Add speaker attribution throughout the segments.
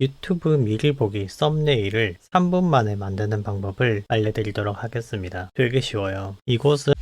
Speaker 1: 유튜브 미리 보기 썸네일을 3분 만에 만드는 방법을 알려드리도록 하겠습니다. 되게 쉬워요. 이곳은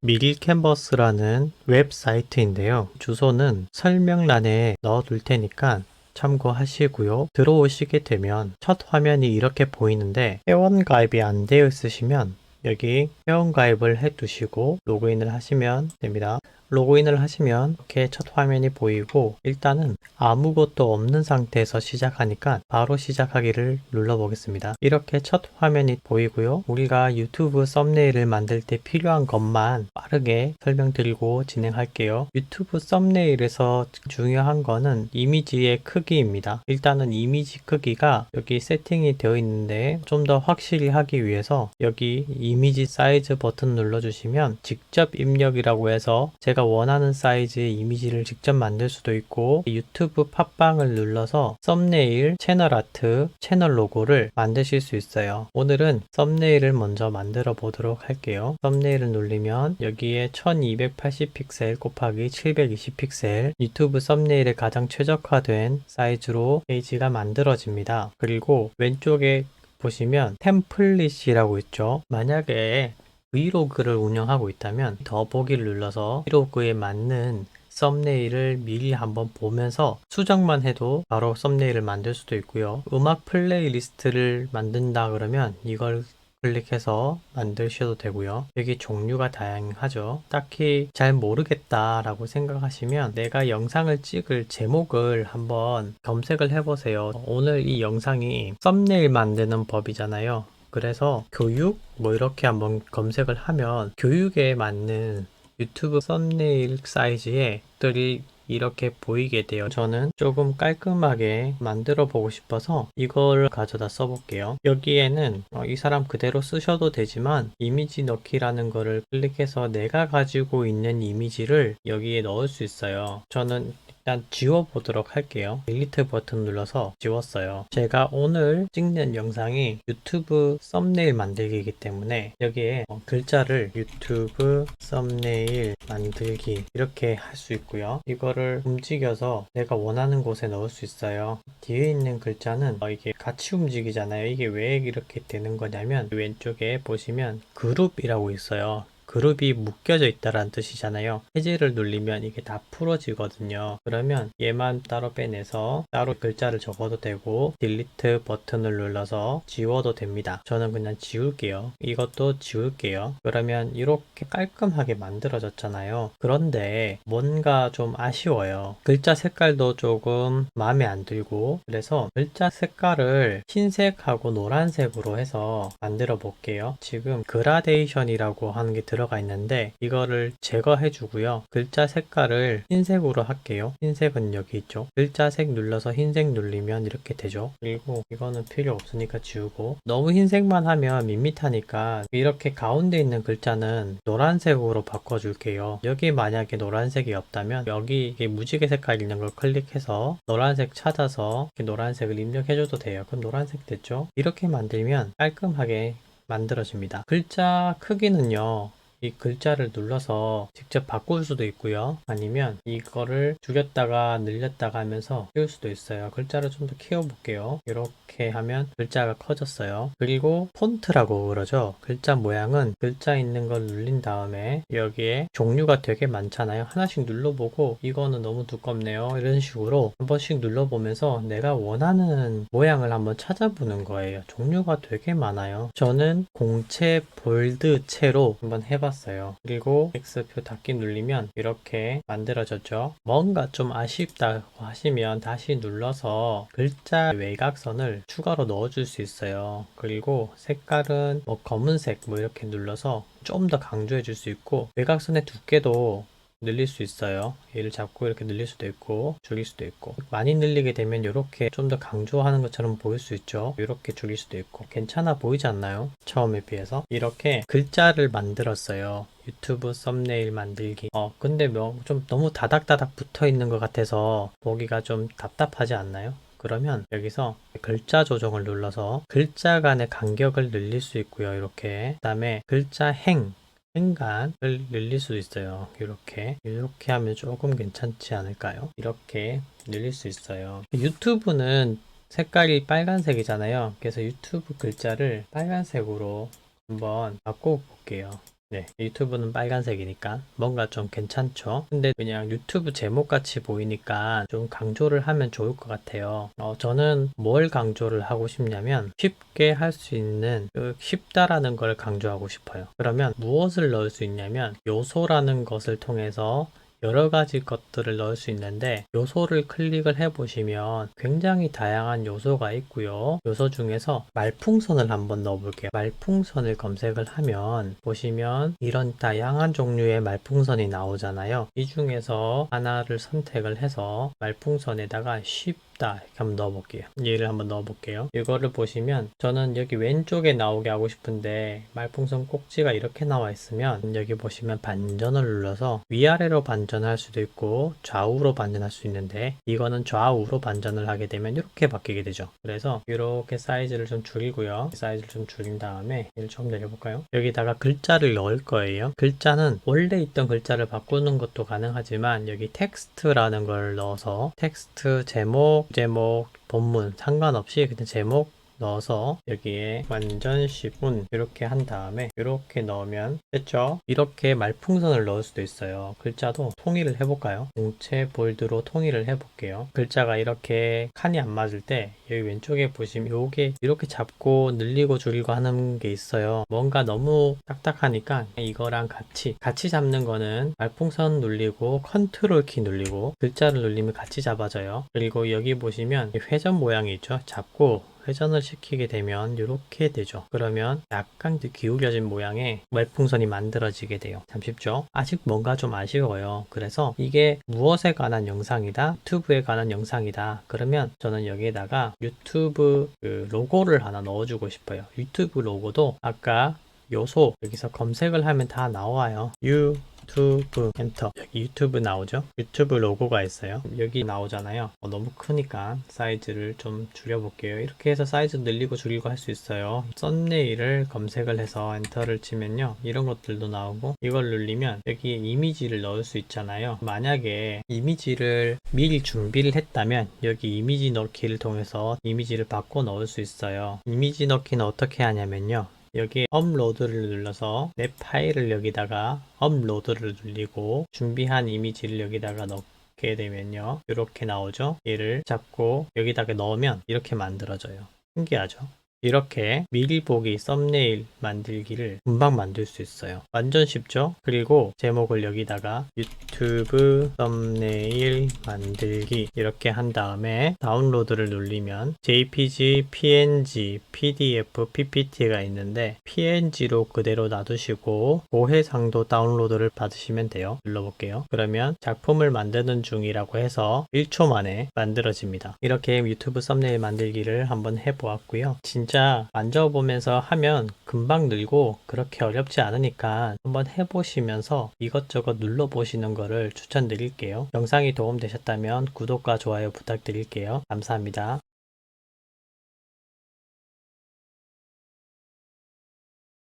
Speaker 1: 미리 캔버스라는 웹사이트인데요. 주소는 설명란에 넣어둘 테니까 참고하시고요. 들어오시게 되면 첫 화면이 이렇게 보이는데 회원 가입이 안 되어 있으시면 여기 회원 가입을 해 두시고 로그인을 하시면 됩니다. 로그인을 하시면 이렇게 첫 화면이 보이고 일단은 아무것도 없는 상태에서 시작하니까 바로 시작하기를 눌러보겠습니다. 이렇게 첫 화면이 보이고요. 우리가 유튜브 썸네일을 만들 때 필요한 것만 빠르게 설명드리고 진행할게요. 유튜브 썸네일에서 중요한 거는 이미지의 크기입니다. 일단은 이미지 크기가 여기 세팅이 되어 있는데 좀 더 확실히 하기 위해서 여기 이미지 사이즈 버튼 눌러주시면 직접 입력이라고 해서 제가 원하는 사이즈의 이미지를 직접 만들 수도 있고 유튜브 팟빵을 눌러서 썸네일, 채널 아트, 채널 로고를 만드실 수 있어요. 오늘은 썸네일을 먼저 만들어 보도록 할게요. 썸네일을 누르면 여기에 1280 픽셀 곱하기 720 픽셀 유튜브 썸네일에 가장 최적화된 사이즈로 페이지가 만들어집니다. 그리고 왼쪽에 보시면 템플릿이라고 있죠. 만약에 브이로그를 운영하고 있다면 더보기를 눌러서 브이로그에 맞는 썸네일을 미리 한번 보면서 수정만 해도 바로 썸네일을 만들 수도 있고요. 음악 플레이리스트를 만든다 그러면 이걸 클릭해서 만드셔도 되고요. 여기 종류가 다양하죠. 딱히 잘 모르겠다라고 생각하시면 내가 영상을 찍을 제목을 한번 검색을 해보세요. 오늘 이 영상이 썸네일 만드는 법이잖아요. 그래서 교육 뭐 이렇게 한번 검색을 하면 교육에 맞는 유튜브 썸네일 사이즈의 들이 이렇게 보이게 돼요. 저는 조금 깔끔하게 만들어 보고 싶어서 이걸 가져다 써볼게요. 여기에는 어, 이 사람 그대로 쓰셔도 되지만 이미지 넣기라는 거를 클릭해서 내가 가지고 있는 이미지를 여기에 넣을 수 있어요. 저는 일단 지워보도록 할게요. 딜리트 버튼 눌러서 지웠어요. 제가 오늘 찍는 영상이 유튜브 썸네일 만들기이기 때문에 여기에 어, 글자를 유튜브 썸네일 만들기 이렇게 할 수 있고요. 이거를 움직여서 내가 원하는 곳에 넣을 수 있어요. 뒤에 있는 글자는 어, 이게 같이 움직이잖아요. 이게 왜 이렇게 되는 거냐면 왼쪽에 보시면 그룹이라고 있어요. 그룹이 묶여져 있다라는 뜻이잖아요. 해제를 누르면 이게 다 풀어지거든요. 그러면 얘만 따로 빼내서 따로 글자를 적어도 되고 딜리트 버튼을 눌러서 지워도 됩니다. 저는 그냥 지울게요. 이것도 지울게요. 그러면 이렇게 깔끔하게 만들어졌잖아요. 그런데 뭔가 좀 아쉬워요. 글자 색깔도 조금 마음에 안 들고 그래서 글자 색깔을 흰색하고 노란색으로 해서 만들어 볼게요. 지금 그라데이션이라고 하는 게 들어 가 있는데 이거를 제거해 주고요. 글자 색깔을 흰색으로 할게요. 흰색은 여기 있죠. 글자 색 눌러서 흰색 눌리면 이렇게 되죠. 그리고 이거는 필요 없으니까 지우고 너무 흰색만 하면 밋밋하니까 이렇게 가운데 있는 글자는 노란색으로 바꿔줄게요. 여기 만약에 노란색이 없다면 여기 무지개 색깔 있는 걸 클릭해서 노란색 찾아서 노란색을 입력해줘도 돼요. 그럼 노란색 됐죠? 이렇게 만들면 깔끔하게 만들어집니다. 글자 크기는요. 이 글자를 눌러서 직접 바꿀 수도 있고요. 아니면 이거를 줄였다가 늘렸다가 하면서 키울 수도 있어요. 글자를 좀 더 키워볼게요. 이렇게 하면 글자가 커졌어요. 그리고 폰트라고 그러죠. 글자 모양은 글자 있는 걸 눌린 다음에 여기에 종류가 되게 많잖아요. 하나씩 눌러보고 이거는 너무 두껍네요. 이런 식으로 한 번씩 눌러보면서 내가 원하는 모양을 한번 찾아보는 거예요. 종류가 되게 많아요. 저는 공채 볼드 채로 한번 해봤 어요. 그리고 X표 닫기 누르면 이렇게 만들어졌죠. 뭔가 좀 아쉽다고 하시면 다시 눌러서 글자 외곽선을 추가로 넣어줄 수 있어요. 그리고 색깔은 뭐 검은색 뭐 이렇게 눌러서 좀 더 강조해 줄 수 있고 외곽선의 두께도 늘릴 수 있어요. 얘를 잡고 이렇게 늘릴 수도 있고 줄일 수도 있고 많이 늘리게 되면 이렇게 좀 더 강조하는 것처럼 보일 수 있죠. 이렇게 줄일 수도 있고 괜찮아 보이지 않나요? 처음에 비해서 이렇게 글자를 만들었어요. 유튜브 썸네일 만들기. 어, 근데 뭐 좀 너무 다닥다닥 붙어 있는 것 같아서 보기가 좀 답답하지 않나요? 그러면 여기서 글자 조정을 눌러서 글자 간의 간격을 늘릴 수 있고요. 이렇게. 그 다음에 글자 행. 행간을 늘릴 수 있어요. 이렇게 이렇게 하면 조금 괜찮지 않을까요? 이렇게 늘릴 수 있어요. 유튜브는 색깔이 빨간색이잖아요. 그래서 유튜브 글자를 빨간색으로 한번 바꿔 볼게요. 네, 유튜브는 빨간색이니까 뭔가 좀 괜찮죠? 근데 그냥 유튜브 제목 같이 보이니까 좀 강조를 하면 좋을 것 같아요. 어, 저는 뭘 강조를 하고 싶냐면 쉽게 할 수 있는 그 쉽다라는 걸 강조하고 싶어요. 그러면 무엇을 넣을 수 있냐면 요소라는 것을 통해서 여러 가지 것들을 넣을 수 있는데 요소를 클릭을 해 보시면 굉장히 다양한 요소가 있고요. 요소 중에서 말풍선을 한번 넣어 볼게요. 말풍선을 검색을 하면 보시면 이런 다양한 종류의 말풍선이 나오잖아요. 이 중에서 하나를 선택을 해서 말풍선에다가 쉽 다 이렇게 한번 넣어 볼게요. 얘를 한번 넣어 볼게요. 이거를 보시면 저는 여기 왼쪽에 나오게 하고 싶은데 말풍선 꼭지가 이렇게 나와 있으면 여기 보시면 반전을 눌러서 위아래로 반전할 수도 있고 좌우로 반전할 수 있는데 이거는 좌우로 반전을 하게 되면 이렇게 바뀌게 되죠. 그래서 이렇게 사이즈를 좀 줄이고요. 사이즈를 좀 줄인 다음에 얘를 좀 내려볼까요? 여기다가 글자를 넣을 거예요. 글자는 원래 있던 글자를 바꾸는 것도 가능하지만 여기 텍스트라는 걸 넣어서 텍스트 제목, 제목, 본문 상관없이 그냥 제목 넣어서 여기에 완전 시분 이렇게 한 다음에 이렇게 넣으면 됐죠? 이렇게 말풍선을 넣을 수도 있어요. 글자도 통일을 해볼까요? 공채 볼드로 통일을 해볼게요. 글자가 이렇게 칸이 안 맞을 때 여기 왼쪽에 보시면 요게 이렇게 잡고 늘리고 줄이고 하는 게 있어요. 뭔가 너무 딱딱하니까 이거랑 같이 같이 잡는 거는 말풍선 눌리고 컨트롤 키 눌리고 글자를 눌리면 같이 잡아져요. 그리고 여기 보시면 이 회전 모양이 있죠. 잡고 회전을 시키게 되면 이렇게 되죠. 그러면 약간 기울여진 모양의 말풍선이 만들어지게 돼요. 참 쉽죠? 아직 뭔가 좀 아쉬워요. 그래서 이게 무엇에 관한 영상이다? 유튜브에 관한 영상이다. 그러면 저는 여기에다가 유튜브 그 로고를 하나 넣어주고 싶어요. 유튜브 로고도 아까 요소 여기서 검색을 하면 다 나와요. 유 튜브 엔터 여기 유튜브 나오죠? 유튜브 로고가 있어요. 여기 나오잖아요. 어, 너무 크니까 사이즈를 좀 줄여볼게요. 이렇게 해서 사이즈 늘리고 줄이고 할 수 있어요. 썸네일을 검색을 해서 엔터를 치면요. 이런 것들도 나오고 이걸 누르면 여기에 이미지를 넣을 수 있잖아요. 만약에 이미지를 미리 준비를 했다면 여기 이미지 넣기를 통해서 이미지를 바꿔 넣을 수 있어요. 이미지 넣기는 어떻게 하냐면요. 여기 업로드를 눌러서 내 파일을 여기다가 업로드를 눌리고 준비한 이미지를 여기다가 넣게 되면요. 이렇게 나오죠? 얘를 잡고 여기다가 넣으면 이렇게 만들어져요. 신기하죠 이렇게 미리 보기 썸네일 만들기를 금방 만들 수 있어요. 완전 쉽죠? 그리고 제목을 여기다가 유튜브 썸네일 만들기 이렇게 한 다음에 다운로드를 눌리면 JPG, PNG, PDF, PPT가 있는데 PNG로 그대로 놔두시고 고해상도 다운로드를 받으시면 돼요. 눌러볼게요. 그러면 작품을 만드는 중이라고 해서 1초 만에 만들어집니다. 이렇게 유튜브 썸네일 만들기를 한번 해보았고요. 진짜 만져보면서 하면 금방 늘고 그렇게 어렵지 않으니까 한번 해보시면서 이것저것 눌러보시는 거를 추천드릴게요. 영상이 도움되셨다면 구독과 좋아요 부탁드릴게요. 감사합니다.